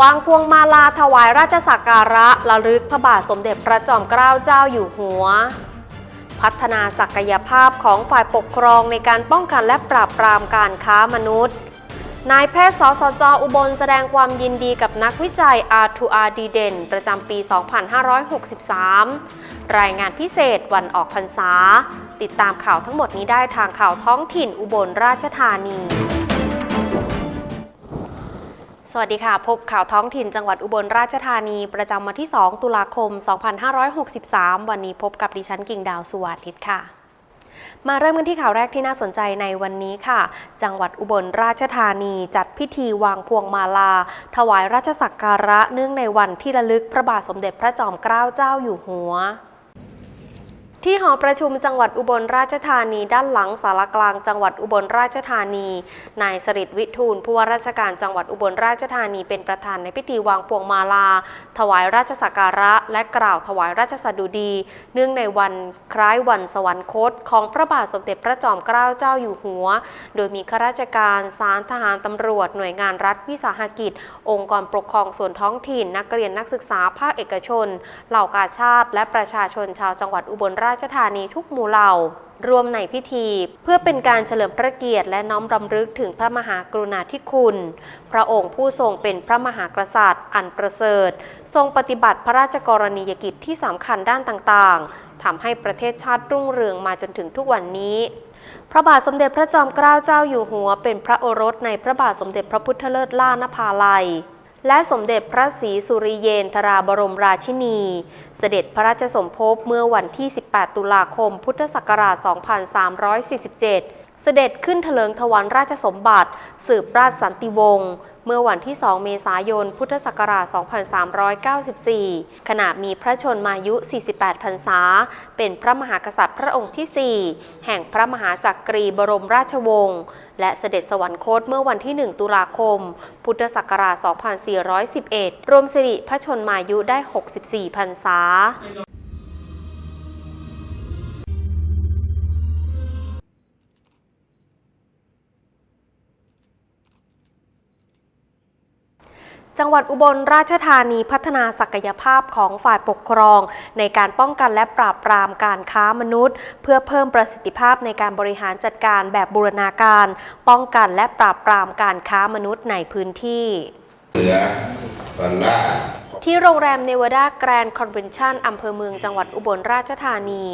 วางพวงมาลาถวายราชสักการะระลึกพระบาทสมเด็จพระจอมเกล้าเจ้าอยู่หัว พัฒนาศักยภาพของฝ่ายปกครองในการป้องกันและปราบปรามการค้ามนุษย์นายแพทย์สสจอุบลแสดงความยินดีกับนักวิจัย R2R ดีเด่น ประจำปี 2563 รายงานพิเศษวันออกพรรษา ติดตามข่าวทั้งหมดนี้ได้ทางข่าวท้องถิ่นอุบลราชธานี สวัสดีค่ะ พบข่าวท้องถิ่นจังหวัดอุบลราชธานี ประจำวันที่ 2 ตุลาคม 2563 วันนี้พบกับดิฉันกิ่งดาวสุวาทิตค่ะ มาเริ่มกันที่ข่าวแรกที่น่าสนใจในวันนี้ค่ะ จังหวัดอุบลราชธานี จัดพิธีวางพวงมาลา ถวายราชสักการะเนื่องในวันที่ระลึกพระบาทสมเด็จพระจอมเกล้าเจ้าอยู่หัว ที่หอประชุมจังหวัดอุบลราชธานีด้านหลังสารกลางจังหวัดอุบลราชธานี นายสริตวิทูลผู้ว่าราชการจังหวัดอุบลราชธานีเป็นประธานในพิธีวางพวงมาลา ถวายราชสักการะ และกล่าวถวายราชสดุดี เนื่องในวันคล้ายวันสวรรคต ของพระบาทสมเด็จพระจอมเกล้าเจ้าอยู่หัว โดยมีข้าราชการศาลทหารตำรวจ หน่วยงานรัฐวิสาหกิจ องค์กรปกครองส่วนท้องถิ่น นักเรียนนักศึกษาภาคเอกชน เหล่ากาชาติ และประชาชนชาวจังหวัดอุบลราชรัชธานีทุกหมู่เหล่ารวมในพิธี เพื่อเป็นการเฉลิมพระเกียรติและน้อมรำลึกถึงพระมหากรุณาธิคุณ พระองค์ผู้ทรงเป็นพระมหากษัตริย์ อันประเสริฐ ทรงปฏิบัติพระราชกรณียกิจที่สำคัญด้านต่างๆทำให้ประเทศชาติรุ่งเรืองมาจนถึงทุกวันนี้พระบาทสมเด็จพระจอมเกล้าเจ้าอยู่หัว เป็นพระโอรสในพระบาทสมเด็จพระพุทธเลิศล่านภาลัย และสมเด็จพระศรีสุริเยนทราบรมราชินี เสด็จพระราชสมภพเมื่อวันที่ 18 ตุลาคม พุทธศักราช 2347 เสด็จขึ้นเถลิงถวันราชสมบัติ สืบราชสันติวงศ์ เมื่อวันที่ 2 เมษายน พุทธศักราช 2394 ขณะมีพระชนมายุ 48 พรรษา เป็นพระมหากษัตริย์พระองค์ที่ 4 แห่งพระมหาจักรีบรมราชวงศ์ และเสด็จสวรรคตเมื่อวันที่ 1 ตุลาคม พุทธศักราช 2411 รวมสิริพระชนมายุได้ 64 พรรษา จังหวัดอุบลราชธานีพัฒนาศักยภาพของฝ่ายปกครอง ในการป้องกันและปราบปรามการค้ามนุษย์ เพื่อเพิ่มประสิทธิภาพในการบริหารจัดการแบบบูรณาการ ป้องกันและปราบปรามการค้ามนุษย์ในพื้นที่ เหลือวันละ ที่โรงแรมเนวาดาแกรนด์คอนเวนชั่นอำเภอเมืองจังหวัดอุบลราชธานี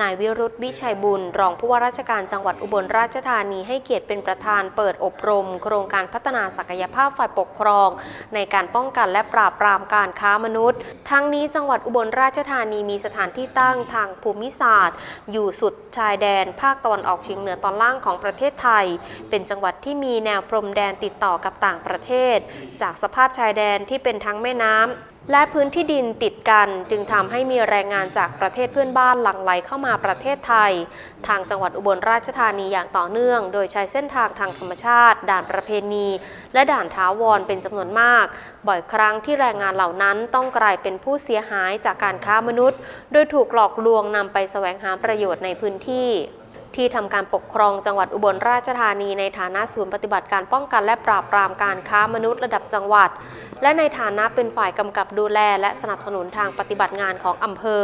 นายวิรุธวิชัยบุญ รองผู้ว่าราชการจังหวัดอุบลราชธานีให้เกียรติเป็นประธานเปิดอบรม โครงการพัฒนาศักยภาพฝ่ายปกครอง ในการป้องกันและปราบปรามการค้ามนุษย์ ทั้งนี้จังหวัดอุบลราชธานีมีสถานที่ตั้งทางภูมิศาสตร์ อยู่สุดชายแดน ภาคตะวันออกเฉียงเหนือตอนล่างของประเทศไทย เป็นจังหวัดที่มีแนวพรมแดนติดต่อกับต่างประเทศ จากสภาพชายแดนที่เป็นทั้งแม่น้ำ และพื้นที่ดินติดกันจึงทำให้มีแรงงานจากประเทศเพื่อนบ้านหลั่งไหลเข้ามาประเทศไทย ทางจังหวัดอุบลราชธานีอย่างต่อเนื่อง โดยใช้เส้นทางทางธรรมชาติ ด่านประเพณี และด่านท้าวรเป็นจำนวนมาก บ่อยครั้งที่แรงงานเหล่านั้นต้องกลายเป็นผู้เสียหายจากการค้ามนุษย์ โดยถูกหลอกลวงนำไปแสวงหาประโยชน์ในพื้นที่ ที่ทำการปกครองจังหวัดอุบลราชธานีในฐานะศูนย์ปฏิบัติการป้องกันและปราบปรามการค้ามนุษย์ระดับจังหวัด และในฐานะเป็นฝ่ายกำกับดูแล และสนับสนุนทางปฏิบัติงานของอำเภอ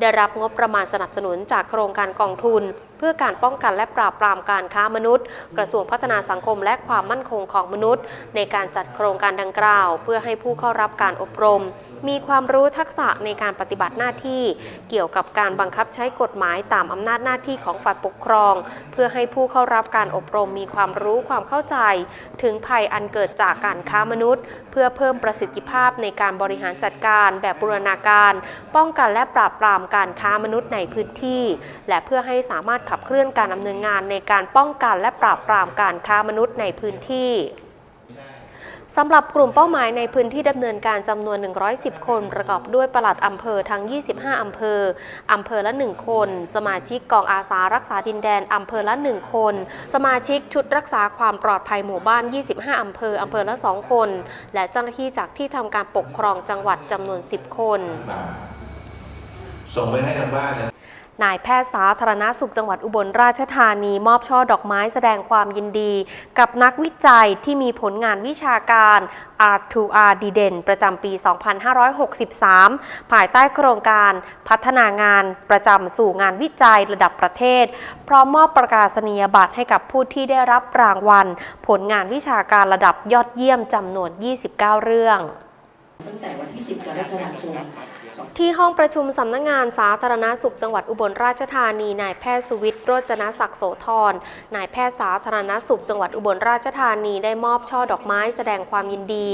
ได้รับงบประมาณสนับสนุนจากโครงการกองทุน เพื่อการป้องกันและปราบปรามการค้ามนุษย์ กระทรวงพัฒนาสังคมและความมั่นคงของมนุษย์ ในการจัดโครงการดังกล่าว เพื่อให้ผู้เข้ารับการอบรม มีความรู้ทักษะในการปฏิบัติหน้าที่ เกี่ยวกับการบังคับใช้กฎหมายตามอำนาจหน้าที่ของฝ่ายปกครอง เพื่อให้ผู้เข้ารับการอบรมมีความรู้ความเข้าใจ ถึงภัยอันเกิดจากการค้ามนุษย์ เพื่อเพิ่มประสิทธิภาพในการบริหารจัดการแบบบูรณาการ ป้องกันและปราบปรามการค้ามนุษย์ในพื้นที่ และเพื่อให้สามารถขับเคลื่อนการดำเนินงานในการป้องกันและปราบปรามการค้ามนุษย์ในพื้นที่ สำหรับกลุ่มเป้าหมายในพื้นที่ดำเนินการจำนวน 110 คนประกอบด้วยปลัดอำเภอทั้ง 25 อำเภอ อำเภอละ 1 คน สมาชิกกองอาสารักษาดินแดนอำเภอละ 1 คน สมาชิกชุดรักษาความปลอดภัยหมู่บ้าน 25 อำเภอ อำเภอละ 2 คน และเจ้าหน้าที่จากที่ทำการปกครองจังหวัดจำนวน 10 คน ส่งไปให้ทางบ้านนะ นายแพทย์สาธารณสุขจังหวัดอุบลราชธานี มอบช่อดอกไม้แสดงความยินดี กับนักวิจัยที่มีผลงานวิชาการ R2R ดีเด่นประจำปี 2563 ภายใต้โครงการพัฒนางานประจำสู่งานวิจัยระดับประเทศ พร้อมมอบประกาศนียบัตรให้กับผู้ที่ได้รับรางวัล ผลงานวิชาการระดับยอดเยี่ยมจำนวน 29 เรื่อง ตั้งแต่วันที่ 10 กรกฎาคมที่ห้องประชุมสำนักงานสาธารณสุขจังหวัดอุบลราชธานี นายแพทย์สุวิทย์โรจนศักดิ์โสธร นายแพทย์สาธารณสุขจังหวัดอุบลราชธานีได้มอบช่อดอกไม้แสดงความยินดี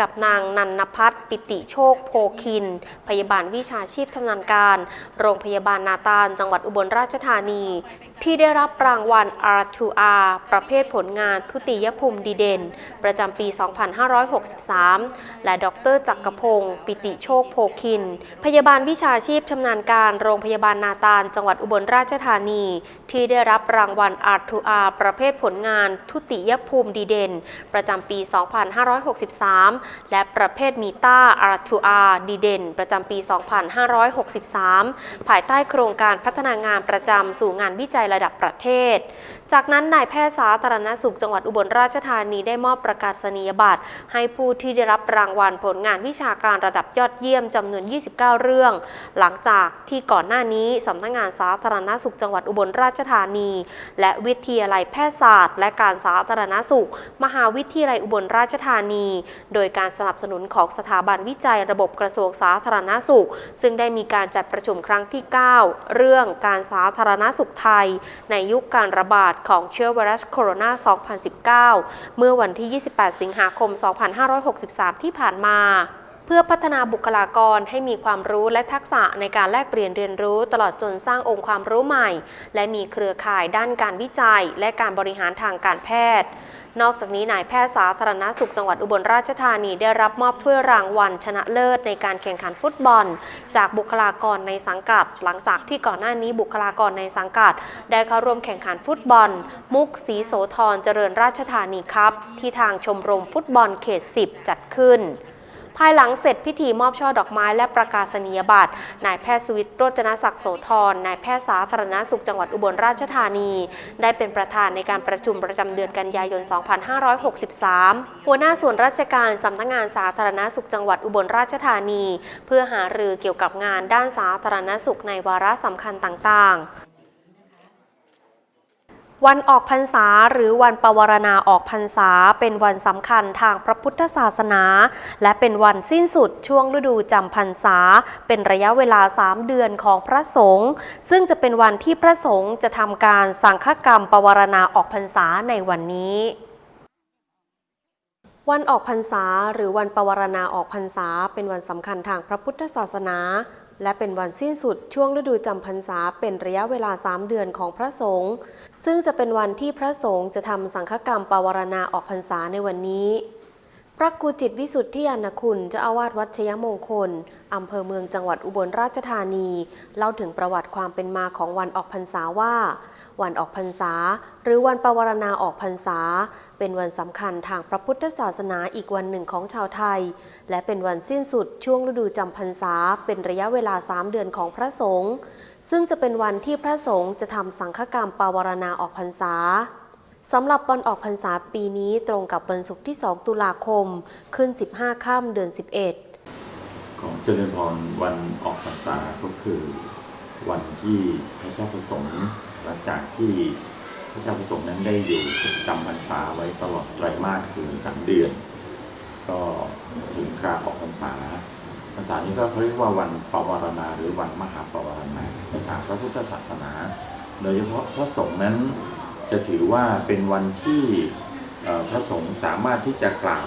กับนางนันนพัฒน์ปิติโชคโพคิน พยาบาลวิชาชีพชำนาญการ โรงพยาบาลนาตาลจังหวัดอุบลราชธานี ที่ได้รับรางวัล R2R ประเภทผลงานทุติยภูมิดีเด่น ประจำปี 2563 และดรจักกรพงศ์ปิติโชคโพคิน พยาบาลวิชาชีพชำนาญการโรงพยาบาลนาตาล จังหวัดอุบลราชธานี ที่ได้รับรางวัล R2R ประเภทผลงานทุติยภูมิดีเด่น ประจำปี 2563 และประเภทมีต้า R2R ดีเด่น ประจำปี 2563 ภายใต้โครงการพัฒนางานประจำสู่งานวิจัยระดับประเทศจากนั้นนายแพทย์สาธารณสุขจังหวัดอุบลราชธานีได้มอบประกาศนียบัตรให้ผู้ที่ได้รับรางวัลผลงานวิชาการระดับยอดเยี่ยมจำนวน 29 เรื่อง หลังจากที่ก่อนหน้านี้สำนักงานสาธารณสุขจังหวัดอุบลราชธานี และวิทยาลัยแพทยศาสตร์ และการสาธารณสุข มหาวิทยาลัยอุบลราชธานี โดยการสนับสนุนของสถาบันวิจัยระบบกระทรวงสาธารณสุข ซึ่งได้มีการจัดประชุมครั้งที่ 9 เรื่องการสาธารณสุขไทย ในยุคการระบาดของเชื้อไวรัสโคโรนา 2019 เมื่อวันที่ 28 สิงหาคม 2563 ที่ผ่านมาเพื่อพัฒนาบุคลากรให้มีความรู้และทักษะในการแลกเปลี่ยนเรียนรู้ตลอดจนสร้างองค์ความรู้ใหม่ และมีเครือข่ายด้านการวิจัย และการบริหารทางการแพทย์ นอกจากนี้นายแพทย์สาธารณสุขจังหวัดอุบลราชธานีได้รับมอบถ้วยรางวัลชนะเลิศในการแข่งขันฟุตบอล จากบุคลากรในสังกัด หลังจากที่ก่อนหน้านี้บุคลากรในสังกัด ได้เข้าร่วมแข่งขันฟุตบอล มุกสีโสธรเจริญราชธานีครับ ที่ทางชมรมฟุตบอลเขต 10 จัดขึ้น ภายหลังเสร็จพิธีมอบช่อดอกไม้และประกาศนียบัตร นายแพทย์สวิทย์โรจนศักดิ์โสธร นายแพทย์สาธารณสุขจังหวัดอุบลราชธานี ได้เป็นประธานในการประชุมประจำเดือนกันยายน 2563 หัวหน้าส่วนราชการสำนักงานสาธารณสุขจังหวัดอุบลราชธานี เพื่อหารือเกี่ยวกับงานด้านสาธารณสุขในวาระสำคัญต่างๆ วันออกพรรษาหรือวันปวารณาออกพรรษา เป็นวันสำคัญทางพระพุทธศาสนา และเป็นวันสิ้นสุดช่วงฤดูจำพรรษา เป็นระยะเวลา 3 เดือนของพระสงฆ์ซึ่งจะเป็นวันที่พระสงฆ์จะทำการสังฆกรรมปวารณาออกพรรษาในวันนี้วันออกพรรษา หรือวันปวารณาออกพรรษา เป็นวันสำคัญทางพระพุทธศาสนา และเป็นวันสิ้นสุดช่วงฤดูจำพรรษาเป็นระยะเวลา 3 เดือนของพระสงฆ์ซึ่งจะเป็นวันที่พระสงฆ์จะทำสังฆกรรมปวารณาออกพรรษาในวันนี้ พระครูจิตวิสุทธิยานคุณเจ้าอาวาสวัดชยมงคล อำเภอเมืองจังหวัดอุบลราชธานี เล่าถึงประวัติความเป็นมาของวันออกพรรษาว่า วันออกพรรษา หรือวันปวารณาออกพรรษา เป็นวันสำคัญทางพระพุทธศาสนาอีกวันหนึ่งของชาวไทย และเป็นวันสิ้นสุดช่วงฤดูจำพรรษา เป็นระยะเวลา 3 เดือนของพระสงฆ์ซึ่งจะเป็นวันที่พระสงฆ์จะทำสังฆกรรมปวารณาออกพรรษา สำหรับวันออกพรรษาปีนี้ตรงกับวันศุกร์ที่ 2 ตุลาคม ขึ้น 15ค่ำเดือน 11 ของเจริญพรวันออกพรรษาก็คือวันที่พระเจ้าประสงค์หลังจากที่พระเจ้าประสงค์นั้นได้อยู่จำพรรษาไว้ตลอดไตรมาสคือสามเดือน ก็ถึงคราออกพรรษาพรรษานี้ก็เขาเรียกว่าวันปวารณาหรือวันมหาปวารณาในทางพระพุทธศาสนา โดยเฉพาะพระสงฆ์นั้น จะถือว่าเป็นวันที่พระสงฆ์สามารถที่จะกล่าว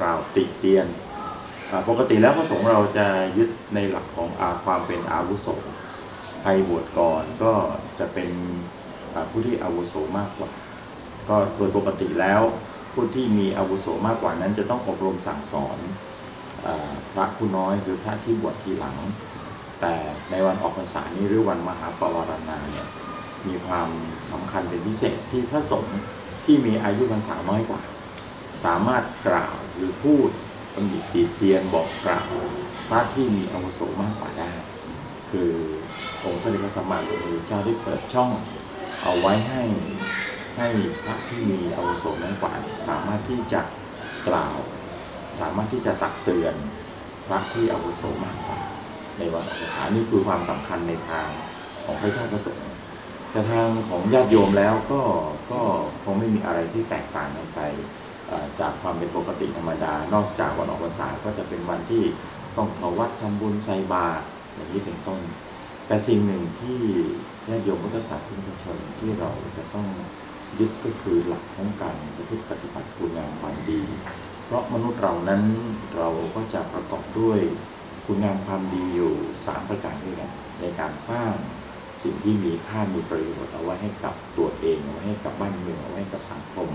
กล่าวติเตียน ปกติแล้วพระสงฆ์เราจะยึดในหลักของอาความเป็นอาวุโสใครบวชก่อนก็จะเป็นผู้ที่อาวุโสมากกว่า ก็โดยปกติแล้วผู้ที่มีอาวุโสมากกว่านั้น จะต้องอบรมสั่งสอนอพระผู้น้อยคือพระที่บวชทีหลัง แต่ในวันออกพรรษานี้หรือวันมหาปวารณาเนี่ย มีความสำคัญเป็นพิเศษที่พระสงฆ์ที่มีอายุพรรษาน้อยกว่า สามารถกล่าวหรือพูดตำหนิติเตียนบอกกล่าวพระที่มีอาวุโสมากกว่าได้ คือองค์สมเด็จพระสัมมาสัมพุทธเจ้าได้เปิดช่องเอาไว้ให้ให้พระที่มีอาวุโสน้อยกว่า สามารถที่จะกล่าว สามารถที่จะตักเตือนพระที่อาวุโสมากกว่า ในวันออกพรรษานี่คือความสำคัญในทางของพระเจ้าประสงค์ แต่ทางของญาติโยมแล้วก็ก็คงไม่มีอะไรที่แตกต่างกันไปจากความเป็นปกติธรรมดา นอกจากวันออกพรรษาก็จะเป็นวันที่ต้องเข้าวัดทำบุญใส่บาตรอย่างนี้เป็นต้น แต่สิ่งหนึ่งที่ญาติโยมพุทธศาสนิกชนที่เราจะต้องยึดก็คือหลักของการประพฤติปฏิบัติคุณงามความดี เพราะมนุษย์เรานั้นเราก็จะประกอบด้วยคุณงามความดีอยู่ 3 ประการด้วยกันในการสร้าง สิ่งที่มีค่ามีประโยชน์เอาไว้ให้กับตัวเองเอาไว้ให้กับบ้านเมืองเอาไว้ให้กับสังคม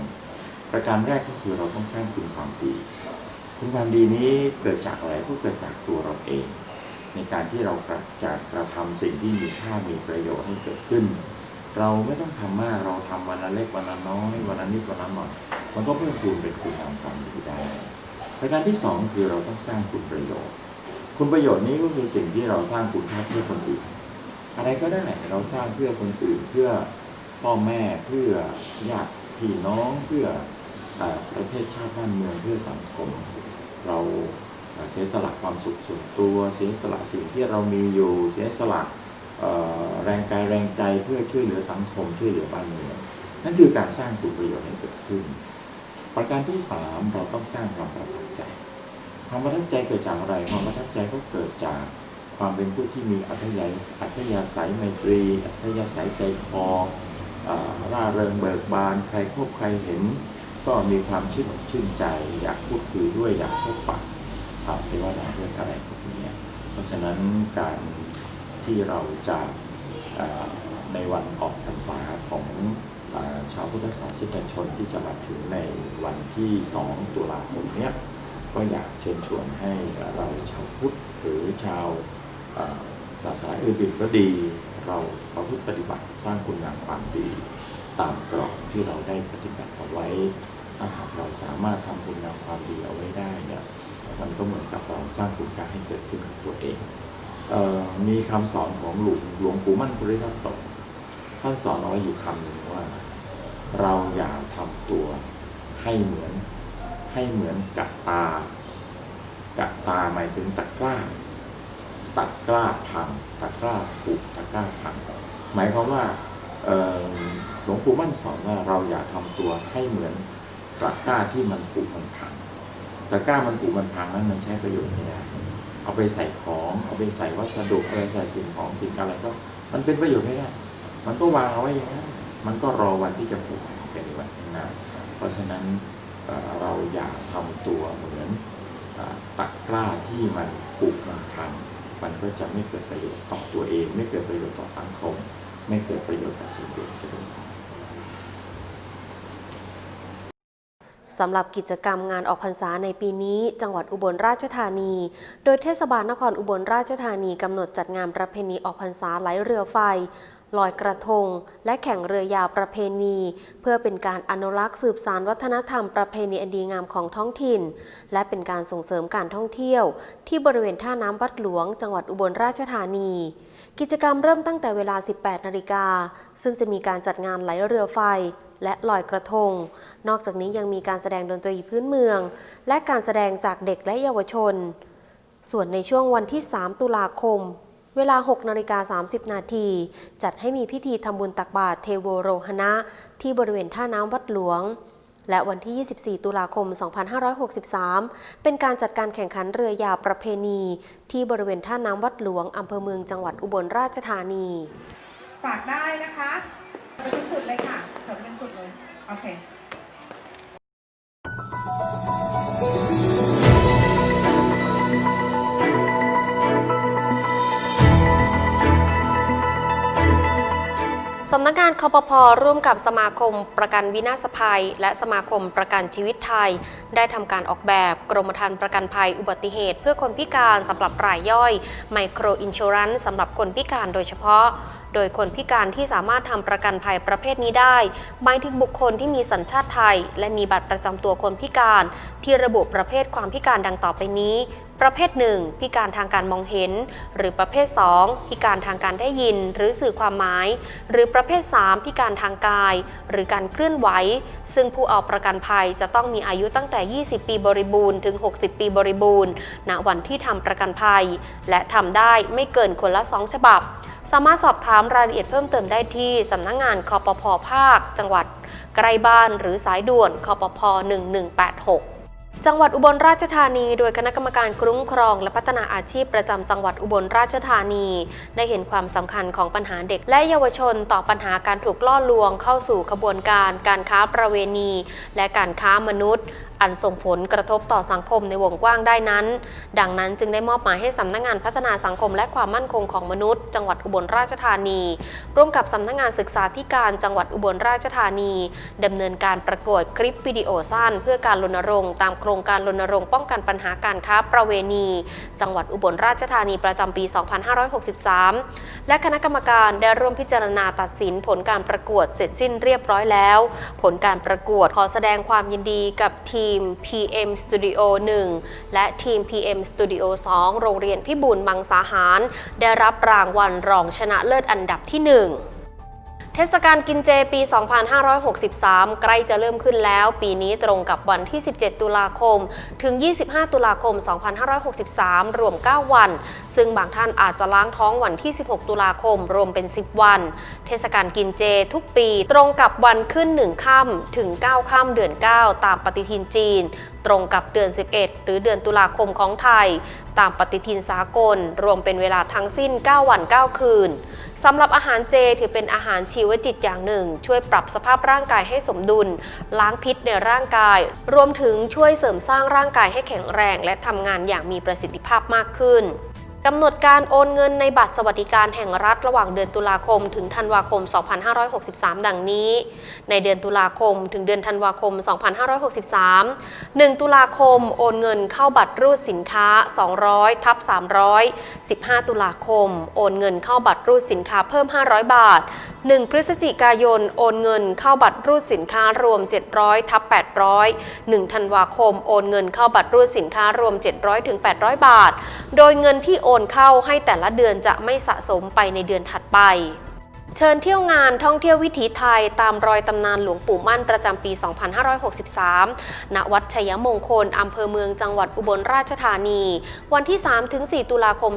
ประการแรกก็คือเราต้องสร้างคุณความดี คุณความดีนี้เกิดจากอะไรก็เกิดจากตัวเราเอง ในการที่เราจะกระทำสิ่งที่มีค่ามีประโยชน์ให้เกิดขึ้น เราไม่ต้องทำมากเราทำวันละเล็กวันละน้อยวันละนิดวันละหน่อยมันก็เพิ่มพูนเป็นคุณงามความดีได้ประการที่สองคือเราต้องสร้างคุณประโยชน์ คุณประโยชน์นี้ก็คือสิ่งที่เราสร้างคุณค่าเพื่อคนอื่น อะไรก็ได้เราสร้างเพื่อคนอื่นเพื่อพ่อแม่เพื่อญาติพี่น้องเพื่ออประเทศชาติบ้านเมืองเพื่อสังคม เราเสียสละความสุขส่วนตัวเสียสละสิ่งที่เรามีอยู่เสียสละแรงกายแรงใจเพื่อช่วยเหลือสังคมช่วยเหลือบ้านเมืองนั่นคือการสร้างคุณประโยชน์ให้เกิดขึ้น ประการที่สามเราต้องสร้างความประทับใจ ความประทับใจเกิดจากอะไรความประทับใจก็เกิดจาก ความเป็นผู้ที่มีอัธยาอัธยาศัยไมตรี อัธยาศัยใจคออร่าเริงเบิกบาน ใครพบใครเห็น ก็มีความชื่นอกชื่นใจอยากพูดคุยด้วยอยากพบปะอ่าเสวนาด้วยออะไรพวกนี้เพราะฉะนั้นการที่เราจะในวันออกพรรษาของอชาวพุทธศาสนิกชนที่จะมาถึงในวันที่ 2 ตุลาคมเนี้ยก็อยากเชิญชวนให้เราชาวพุทธหรือชาว ศาสนาอื่นๆก็ดี เราประพฤติปฏิบัติสร้างคุณงามความดี ตามกรอบที่เราได้ปฏิบัติเอาไว้ ถ้าหากเราสามารถทำคุณงามความดีเอาไว้ได้เนี่ยมันก็เหมือนกับเราสร้างคุณค่าให้เกิดขึ้นกับตัวเองเออมีคำสอนของหลวงหลวงปู่มั่นปุริทัตโตท่านสอนเอาไว้อยู่คำหนึ่งว่า เราอย่าทำตัวให้เหมือนให้เหมือนกับตากับตาหมายถึงตะกร้า ตะกร้าพังตะกร้าผุตะกร้าพังหมายความว่าหลวงปู่มั่นสอนว่าเราอย่าทำตัวให้เหมือนตะกร้าที่มันผุมันพังตะกร้ามันผุมันพังนั้นมันใช้ประโยชน์ไม่ได้เอาไปใส่ของเอาไปใส่วัสดุอาไปใส่สิ่งของสิ่งอะไรก็ มันเป็นประโยชน์ไม่ได้ มันก็วางเอาไว้อย่างนั้นมันก็รอวันที่จะผุเป็นวันข้างหน้าเพราะฉะนั้นเราอย่าทำตัวเหมือนอ่าตะกร้าที่มันผุมันพัง มันก็จะไม่เกิดประโยชน์ต่อตัวเอง ไม่เกิดประโยชน์ต่อสังคม ไม่เกิดประโยชน์ต่อส่วนรวมจะเป็นสำหรับกิจกรรมงานออกพรรษาในปีนี้ จังหวัดอุบลราชธานี โดยเทศบาลนครอุบลราชธานีกำหนดจัดงานประเพณีออกพรรษาไหลเรือไฟ ลอยกระทง และแข่งเรือยาวประเพณี เพื่อเป็นการอนุรักษ์สืบสานวัฒนธรรมประเพณีอันดีงามของท้องถิ่น และเป็นการส่งเสริมการท่องเที่ยว ที่บริเวณท่าน้ำวัดหลวง จังหวัดอุบลราชธานี กิจกรรมเริ่มตั้งแต่เวลา 18 นาฬิกา ซึ่งจะมีการจัดงานไหลเรือไฟและลอยกระทง นอกจากนี้ยังมีการแสดงดนตรีพื้นเมือง และการแสดงจากเด็กและเยาวชน ส่วนในช่วงวันที่ 3 ตุลาคม เวลา 6นาฬิกา30 นาทีจัดให้มีพิธีทำบุญตักบาตรเทโวโรหณะ ที่บริเวณท่าน้ำวัดหลวง และวันที่ 24 ตุลาคม 2563 เป็นการจัดการแข่งขันเรือยาวประเพณี ที่บริเวณท่าน้ำวัดหลวงอำเภอเมืองจังหวัดอุบลราชธานี ฝากได้นะคะไปจนสุดเลยค่ะเถิบไปจนสุดเลย โอเค สำนักงานคอปพร่วมกับสมาคมประกันวินาศภัย และสมาคมประกันชีวิตไทย ได้ทำการออกแบบกรมธรรม์ประกันภัยอุบัติเหตุ เพื่อคนพิการสำหรับรายย่อยไมโครอินชูรันสำหรับคนพิการโดยเฉพาะ โดยคนพิการที่สามารถทำประกันภัยประเภทนี้ได้ หมายถึงบุคคลที่มีสัญชาติไทย และมีบัตรประจำตัวคนพิการ ที่ระบุประเภทความพิการดังต่อไปนี้ ประเภท 1 พิการทางการมองเห็น หรือประเภท 2 พิการทางการได้ยิน หรือสื่อความหมาย หรือประเภท 3 พิการทางกาย หรือการเคลื่อนไหว ซึ่งผู้เอาประกันภัยจะต้องมีอายุตั้งแต่ 20 ปีบริบูรณ์ถึง 60 ปีบริบูรณ์ ณ วันที่ทำประกันภัย และทำได้ไม่เกินคนละ 2 ฉบับ สามารถสอบถามรายละเอียดเพิ่มเติมได้ที่สำนักงงานคอปพภาค จังหวัดใกล้บ้านหรือสายด่วนคอปพ1186จังหวัดอุบลราชธานี โดยคณะกรรมการคุ้มครอง และพัฒนาอาชีพประจำจังหวัดอุบลราชธานี ได้เห็นความสำคัญของปัญหาเด็กและเยาวชนต่อปัญหาการถูกล่อลวงเข้าสู่ขบวนการ การค้าประเวณี และการค้ามนุษย์อันส่งผลกระทบต่อสังคมในวงกว้างได้นั้น ดังนั้นจึงได้มอบหมายให้สำนักงานพัฒนาสังคมและความมั่นคงของมนุษย์ จังหวัดอุบลราชธานี ร่วมกับสำนักงานศึกษาธิการจังหวัดอุบลราชธานีดำเนินการประกวดคลิปวิดีโอสั้น เพื่อการรณรงค์ตามโครงการรณรงค์ป้องกันปัญหาการค้าประเวณี จังหวัดอุบลราชธานีประจำปี 2563 และคณะกรรมการได้ร่วมพิจารณาตัดสินผลการประกวดเสร็จสิ้นเรียบร้อยแล้ว ผลการประกวดขอแสดงความยินดีกับทีีม PM Studio 1 และทีม PM Studio 2 โรงเรียนพิบูลมังสาหาร ได้รับรางวัลรองชนะเลิศอันดับที่ 1 เทศกาลกินเจปี 2563 ใกล้จะเริ่มขึ้นแล้ว ปีนี้ตรงกับวันที่ 17 ตุลาคม ถึง 25 ตุลาคม 2563 รวม 9 วัน ซึ่งบางท่านอาจจะล้างท้องวันที่ 16 ตุลาคม รวมเป็น 10 วัน เทศกาลกินเจทุกปีตรงกับวันขึ้น 1 ค่ำถึง 9 ค่ำเดือน 9 ตามปฏิทินจีน ตรงกับเดือน 11 หรือเดือนตุลาคมของไทย ตามปฏิทินสากล รวมเป็นเวลาทั้งสิ้น 9 วัน 9 คืน สำหรับอาหารเจถือเป็นอาหารชีวจิตอย่างหนึ่ง ช่วยปรับสภาพร่างกายให้สมดุล ล้างพิษในร่างกาย รวมถึงช่วยเสริมสร้างร่างกายให้แข็งแรง และทำงานอย่างมีประสิทธิภาพมากขึ้น กำหนดการโอนเงินในบัตรสวัสดิการแห่งรัฐระหว่างเดือนตุลาคมถึงธันวาคม 2563 ดังนี้ ในเดือนตุลาคมถึงเดือนธันวาคม 2563 1 ตุลาคมโอนเงินเข้าบัตรรูดสินค้า 200ทับ300 15 ตุลาคม โอนเงินเข้าบัตรรูดสินค้าเพิ่ม 500 บาท 1 พฤศจิกายน โอนเงินเข้าบัตรรูดสินค้ารวม 700ทับ800 1ธันวาคม โอนเงินเข้าบัตรรูดสินค้ารวม 700ถึง800 บาท โดยเงินที่โอนเข้าให้แต่ละเดือนจะไม่สะสมไปในเดือนถัดไป เชิญเที่ยวงานท่องเที่ยววิถีไทยตามรอยตำนานหลวงปู่มั่นประจำปี 2563 ณ วัดชัยมงคล อำเภอเมืองจังหวัดอุบลราชธานี วันที่ 3-4 ตุลาคม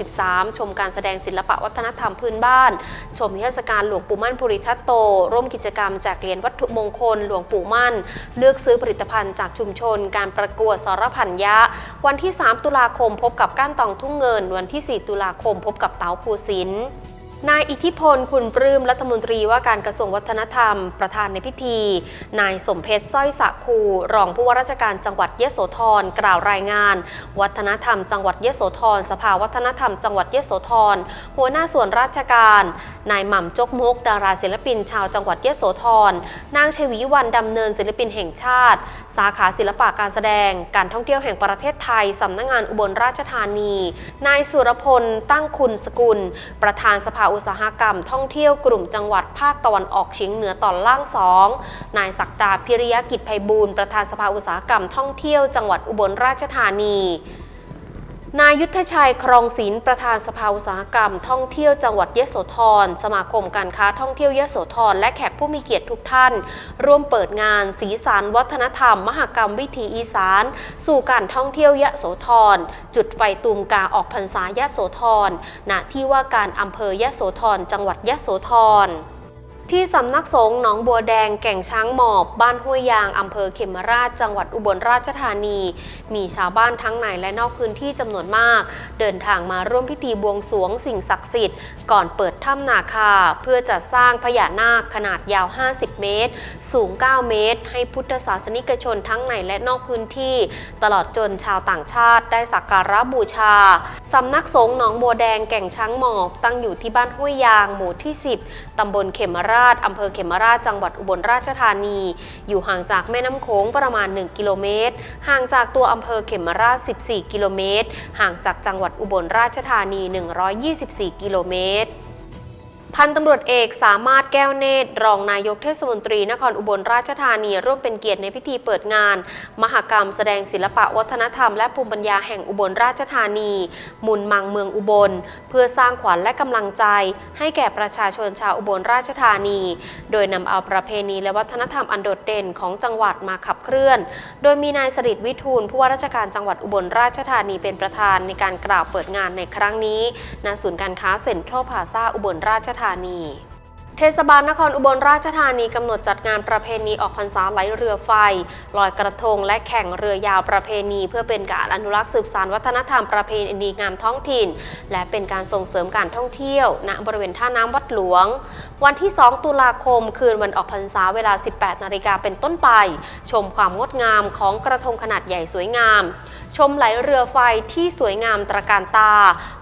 2563 ชมการแสดงศิลปะวัฒนธรรมพื้นบ้าน ชมนิทรรศการหลวงปู่มั่นภูริทัตโต ร่วมกิจกรรมแจกเหรียญวัตถุมงคล หลวงปู่มั่น เลือกซื้อผลิตภัณฑ์จากชุมชน การประกวดสรพันยะ วันที่ 3 ตุลาคมพบกับก้านตองทุ่งเงิน วันที่ 4 ตุลาคมพบกับเต๋าภูสิน นายอิทธิพลคุณปลื้มรัฐมนตรีว่าการกระทรวงวัฒนธรรม ประธานในพิธี นายสมเพชรสร้อยสะคู รองผู้ว่าราชการจังหวัดยโสธรกล่าวรายงาน วัฒนธรรมจังหวัดยโสธรสภาวัฒนธรรมจังหวัดยโสธรหัวหน้าส่วนราชการ นายหม่ำจกมกดาราศิลปินชาวจังหวัดยโสธรนางชวีวันดำเนินศิลปินแห่งชาติ สาขาศิลปะการแสดง การท่องเที่ยวแห่งประเทศไทยสำนักงงานอุบลราชธานี นายสุรพล ตั้งคุณสกุล ประธานสภาอุตสาหกรรม ท่องเที่ยวกลุ่มจังหวัดภาคตะวันออกเฉียงเหนือตอนล่างสองนายศักดาพิริยกิจไพบูลย์ประธานสภาอุตสาหกรรมท่องเที่ยวจังหวัดอุบลราชธานี นายยุทธชัยครองศิลป์ประธานสภาอุตสาหกรรม ท่องเที่ยวจังหวัดยโสธร สมาคมการค้าท่องเที่ยวยโสธรและแขกผู้มีเกียรติทุกท่าน ร่วมเปิดงานสีสันวัฒนธรรม มหกรรมวิถีอีสาน สู่การท่องเที่ยวยโสธร จุดไฟตูมกาออกพรรษายโสธรณที่ว่าการอำเภอยโสธรจังหวัดยโสธร ที่สำนักสงฆ์หนองบัวแดงแก่งช้างหมอบ บ้านห้วยยางอำเภอเขมราชจังหวัดอุบลราชธานี มีชาวบ้านทั้งในและนอกพื้นที่จำนวนมาก เดินทางมาร่วมพิธีบวงสรวงสิ่งศักดิ์สิทธิ์ก่อนเปิดถ้ำนาคา เพื่อจัดสร้างพญานาคขนาดยาว 50 เมตร สูง 9 เมตร ให้พุทธศาสนิกชนทั้งในและนอกพื้นที่ ตลอดจนชาวต่างชาติได้สักการะบูชาสำนักสงฆ์หนองบัวแดงแก่งช้างหมอบ ตั้งอยู่ที่บ้านห้วยยางหมู่ที่ 10ตำบลเขมราชอำเภอเขมราชจังหวัดอุบลราชธานี อยู่ห่างจากแม่น้ำโขงประมาณ 1 กิโลเมตร ห่างจากตัวอำเภอเขมราช 14 กิโลเมตร ห่างจากจังหวัดอุบลราชธานี 124 กิโลเมตร พันตำรวจเอกสามารถแก้วเนตร รองนายกเทศมนตรีนครอุบลราชธานี ร่วมเป็นเกียรติในพิธีเปิดงาน มหกรรมแสดงศิลปะวัฒนธรรมและภูมิปัญญาแห่งอุบลราชธานี มุนมังเมืองอุบล เพื่อสร้างขวัญและกำลังใจ ให้แก่ประชาชนชาวอุบลราชธานี โดยนำเอาประเพณีและวัฒนธรรมอันโดดเด่นของจังหวัดมาขับเคลื่อน โดยมีนายสริตวิทูลผู้ว่าราชการจังหวัดอุบลราชธานีเป็นประธานในการกล่าวเปิดงานในครั้งนี้ณศูนย์การค้าเซ็นทรัลพาซาอุบลราชธานีค่ะนี่ เทศบาลนครอุบลราชธานีกำหนดจัดงานประเพณีออกพรรษาไหลเรือไฟ ลอยกระทงและแข่งเรือยาวประเพณี เพื่อเป็นการอนุรักษ์สืบสานวัฒนธรรมประเพณีงามท้องถิ่น และเป็นการส่งเสริมการท่องเที่ยว ณบริเวณท่าน้ำวัดหลวง วันที่ 2 ตุลาคม คืนวันออกพรรษาเวลา 18 นาฬิกาเป็นต้นไป ชมความงดงามของกระทงขนาดใหญ่สวยงาม ชมไหลเรือไฟที่สวยงามตระการตา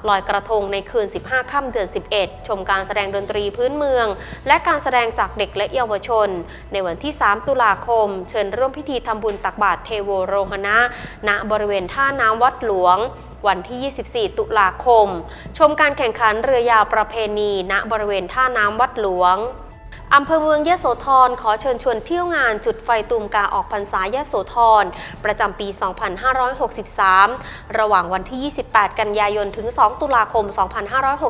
ลอยกระทงในคืน 15 ค่ำเดือน 11 ชมการแสดงดนตรีพื้นเมืองและการแสดงจากเด็กและเยาวชน ในวันที่ 3 ตุลาคม เชิญร่วมพิธีทำบุญตักบาตรเทโวโรหณะณบริเวณท่าน้ำวัดหลวงวันที่ 24 ตุลาคม ชมการแข่งขันเรือยาวประเพณี ณ บริเวณท่าน้ำวัดหลวง อำเภอเมืองยะโสธรขอเชิญชวนเที่ยวงานจุดไฟตูมกาออกพรรษายะโสธรประจำปี 2563 ระหว่างวันที่ 28 กันยายนถึง 2 ตุลาคม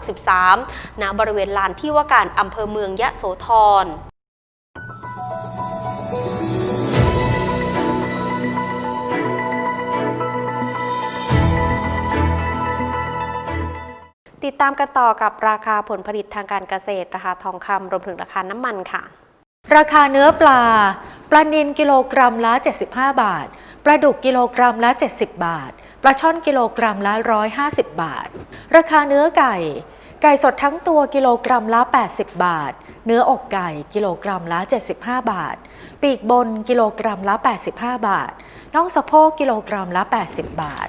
2563 ณ บริเวณลานที่ว่าการอำเภอเมืองยะโสธร ดตามกันต่อกับราคาผลผลิตทางการเกษตร ราคาทองคำรวมถึงราคาน้ำมันค่ะ ราคาเนื้อปลา ปลานิลกิโลกรัมละ 75 บาท ปลาดุกกิโลกรัมละ 70 บาท ปลาช่อนกิโลกรัมละ 150 บาท ราคาเนื้อไก่ ไก่สดทั้งตัวกิโลกรัมละ 80 บาท เนื้ออกไก่กิโลกรัมละ 75 บาท ปีกบนกิโลกรัมละ 85 บาท น่องสะโพกกิโลกรัมละ 80 บาท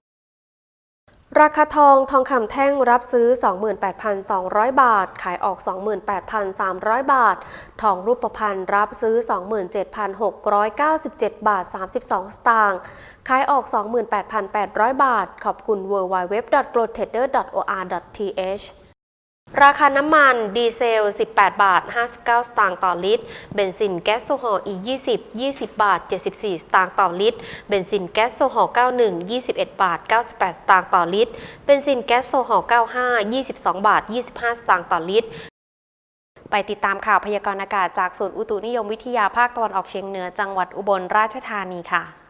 ราคาทองทองคำแท่งรับซื้อ 28,200 บาท ขายออก 28,300 บาท ทองรูปพรรณรับซื้อ 27,697 บาท 32 สตางค์ขายออก 28,800 บาท ขอบคุณ w w w g l o t e d e r o r t h ราคาน้ำมันดีเซล 18 บาท 59 สตางค์ต่อลิตร เบนซินแก๊สโซฮอล์ E20 20 บาท 74 สตางค์ต่อลิตร เบนซินแก๊สโซฮอล์91 21 บาท 98 สตางค์ต่อลิตร เบนซินแก๊สโซฮอล์95 22 บาท 25 สตางค์ต่อลิตร ไปติดตามข่าวพยากรณ์อากาศจากศูนย์อุตุนิยมวิทยาภาคตะวันออกเฉียงเหนือจังหวัดอุบลราชธานีค่ะ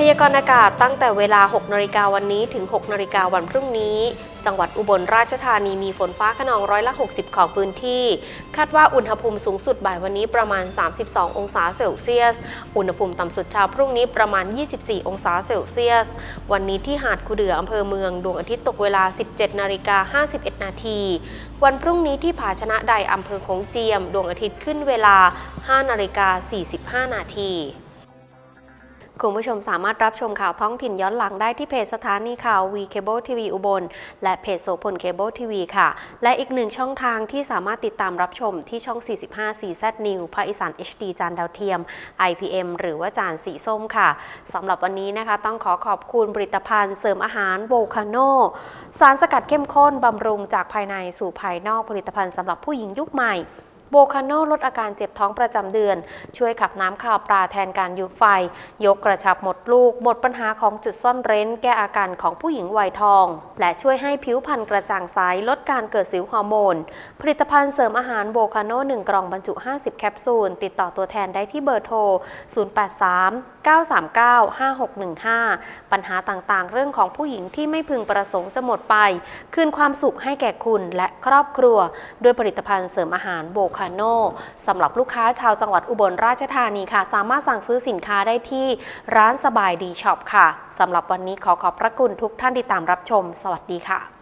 พยากรณ์อากาศตั้งแต่เวลา 6 นาฬิกาวันนี้ถึง 6 นาฬิกาวันพรุ่งนี้ จังหวัดอุบลราชธานีมีฝนฟ้าขนองร้อยละ 60 ของพื้นที่ คาดว่าอุณหภูมิสูงสุดบ่ายวันนี้ประมาณ 32 องศาเซลเซียส อุณหภูมิต่ำสุดเช้าพรุ่งนี้ประมาณ 24 องศาเซลเซียส วันนี้ที่หาดคูเดืออำเภอเมือง ดวงอาทิตย์ตกเวลา 17 นาฬิกา 51 นาที วันพรุ่งนี้ที่ผาชนะใดอำเภอโขงเจียม ดวงอาทิตย์ขึ้นเวลา 5 นาฬิกา 45 นาที คุณผู้ชมสามารถรับชมข่าวท้องถิ่นย้อนหลังได้ที่เพจสถานีข่าว V Cable TV อุบล และเพจโสพลเคเบิลทีวีค่ะ และอีกหนึ่งช่องทางที่สามารถติดตามรับชมที่ช่อง 45 4 Z New ภาคอีสาน HD จานดาวเทียม IPM หรือว่าจานสีส้มค่ะสำหรับวันนี้นะคะ ต้องขอขอบคุณผลิตภัณฑ์เสริมอาหารโบคาโนสารสกัดเข้มข้นบำรุงจากภายในสู่ภายนอกผลิตภัณฑ์สำหรับผู้หญิงยุคใหม่ โบคาโนลดอาการเจ็บท้องประจำเดือน ช่วยขับน้ำข่าวปลาแทนการยุบไฟ ยกกระชับหมดลูกหมดปัญหาของจุดซ่อนเร้น แก้อาการของผู้หญิงวัยทอง และช่วยให้ผิวพรรณกระจ่างใสลดการเกิดสิวฮอร์โมน ผลิตภัณฑ์เสริมอาหารโบคาโน1กล่องบรรจุ 50 แคปซูล ติดต่อตัวแทนได้ที่เบอร์โทร 083 939 5615 ปัญหาต่างๆ เรื่องของผู้หญิงที่ไม่พึงประสงค์จะหมดไป คืนความสุขให้แก่คุณและครอบครัว ด้วยผลิตภัณฑ์เสริมอาหารโบคาโนสำหรับลูกค้าชาวจังหวัดอุบลราชธานีค่ะ สามารถสั่งซื้อสินค้าได้ที่ร้านสบายดีช็อปค่ะสำหรับวันนี้ขอขอบพระคุณทุกท่านที่ตามรับชม สวัสดีค่ะ